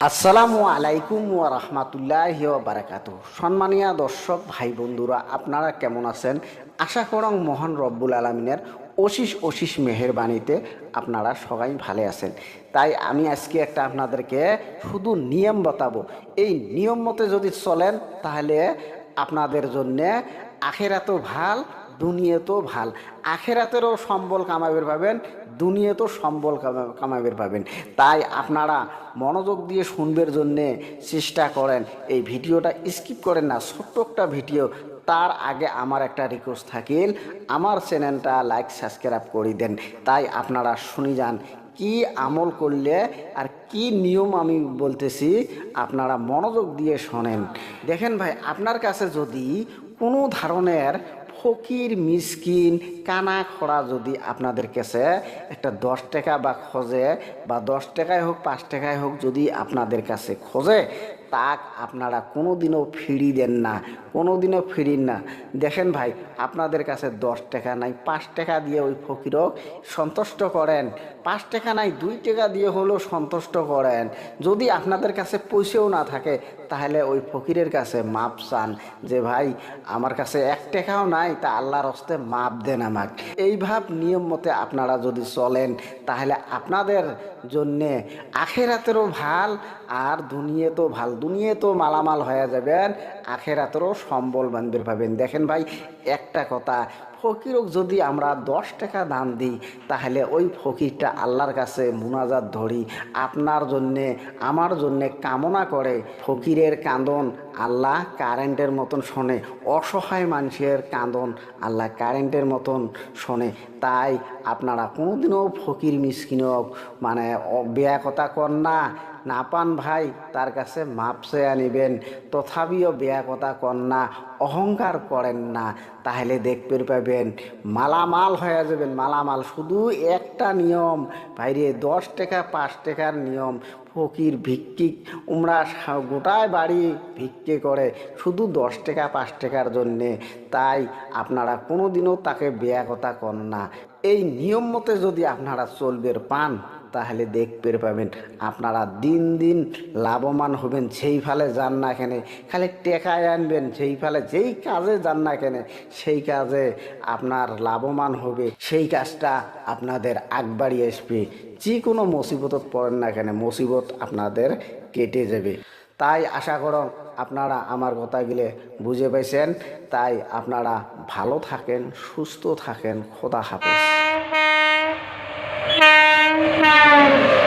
আসসালামু আলাইকুম ওয়া রাহমাতুল্লাহি ওয়া বারাকাতুহু। সম্মানীয় দর্শক, ভাই বন্ধুরা, আপনারা কেমন আছেন? আশা করং মহান রব্বুল আলমিনের অশিস অশিস মেহেরবানিতে আপনারা সবাই ভালো আছেন। তাই আমি আজকে একটা আপনাদেরকে শুধু নিয়ম বতাবো। এই নিয়ম মতে যদি চলেন, তাহলে আপনাদের জন্যে আখেরাতেও ভালো দুনিয়াতেও ভালো। আখেরাতেরও সম্বল কামাবের পাবেন দুনিয়াতেও সম্বল কামা- কামাবের পাবেন। তাই আপনারা মনোযোগ দিয়ে শুনবের জন্যে চেষ্টা করেন। এই ভিডিওটা স্কিপ করেন না, ছোট্ট একটা ভিডিও। তার আগে আমার একটা রিকোয়েস্ট থাকিল আমার চ্যানেলটা লাইক সাবস্ক্রাইব করে দেন। তাই আপনারা শুনি যান কি আমল করলে আর কি নিয়ম আমি বলতেছি, আপনারা মনোযোগ দিয়ে শোনেন। দেখেন ভাই, আপনার কাছে যদি কোনো ধরনের ফকির, মিসকিন কানা খরা যদি আপনাদের কাছে একটা দশ টাকা বা খোঁজে বা দশ টাকায় হোক, পাঁচ টাকায় হোক যদি আপনাদের কাছে খোঁজে, তাক আপনারা কোনো দিনও ফিরি দেন না কোনো দিনও ফিরিন না। দেখেন ভাই, আপনাদের কাছে দশ টাকা নাই, পাঁচ টাকা দিয়ে ওই ফকিরক সন্তুষ্ট করেন। পাঁচ টাকা নাই, দুই টাকা দিয়ে হলেও সন্তুষ্ট করেন। যদি আপনাদের কাছে পয়সাও না থাকে, তাহলে ওই ফকিরের কাছে মাপ চান যে, ভাই, আমার কাছে এক টাকাও নাই তা আল্লাহর হস্তে মাপ দেন আমাকে। এই ভাব নিয়ম মতে আপনারা যদি চলেন, তাহলে আপনাদের জন্যে। আখেরাতেরও ভালো আর দুনিয়াতেও ভালো। দুনিয়াতেও মালামাল হয়ে যাবেন, আখেরাতেরও সম্বল বান্ধব পাবেন। দেখেন ভাই, একটা কথা, ফকিরক যদি আমরা দশ টাকা দান দিই, তাহলে ওই ফকিরটা আল্লাহর কাছে মুনাজাত ধরি, আপনার জন্যে, আমার জন্যে কামনা করে। ফকিরের কান্দন আল্লাহ কারেন্টের মতন শোনে, অসহায় মানুষের কান্দন আল্লাহ কারেন্টের মতন শোনে। তাই আপনারা কোনোদিনও ফকির মিসকিনক মানে বেয়া কথা কর না। না পান ভাই, তার কাছে মাপ চেয়ে আনিবেন। তথাপিও বেয়া কথা না, অহংকার করেন না, তাহলে দেখতে পাবেন। মালামাল হয়ে যাবেন, মালামাল। শুধু একটা নিয়ম বাইরে দশ টাকা, পাঁচ টাকার নিয়ম। ফকির, ভিক্ষিক, উমরা গোটায় বাড়ি ভিক্ষে করে, শুধু দশ টাকা, পাঁচ টাকার জন্যে। তাই আপনারা কোনোদিনও তাকে বেয়া কথা কর না। এই নিয়ম মতে যদি আপনারা চলবের পান তাহলে দেখতে পাবেন। আপনারা দিন দিন লাভবান হবেন সেই ফালে যান না এখানে খালি টেকায় আনবেন সেই ফালে যেই কাজে যান না কেন, সেই কাজে আপনার লাভবান হবে, সেই কাজটা আপনাদের আগবাড়ি আসবে। যে কোনো মুসিবতত পড়েন না কেন, মুসিবত আপনাদের কেটে যাবে। তাই আশা করো আপনারা আমার কথাগুলো বুঝে পাইছেন। তাই আপনারা ভালো থাকেন, সুস্থ থাকেন, খোদা হাফেজ। ค่ะ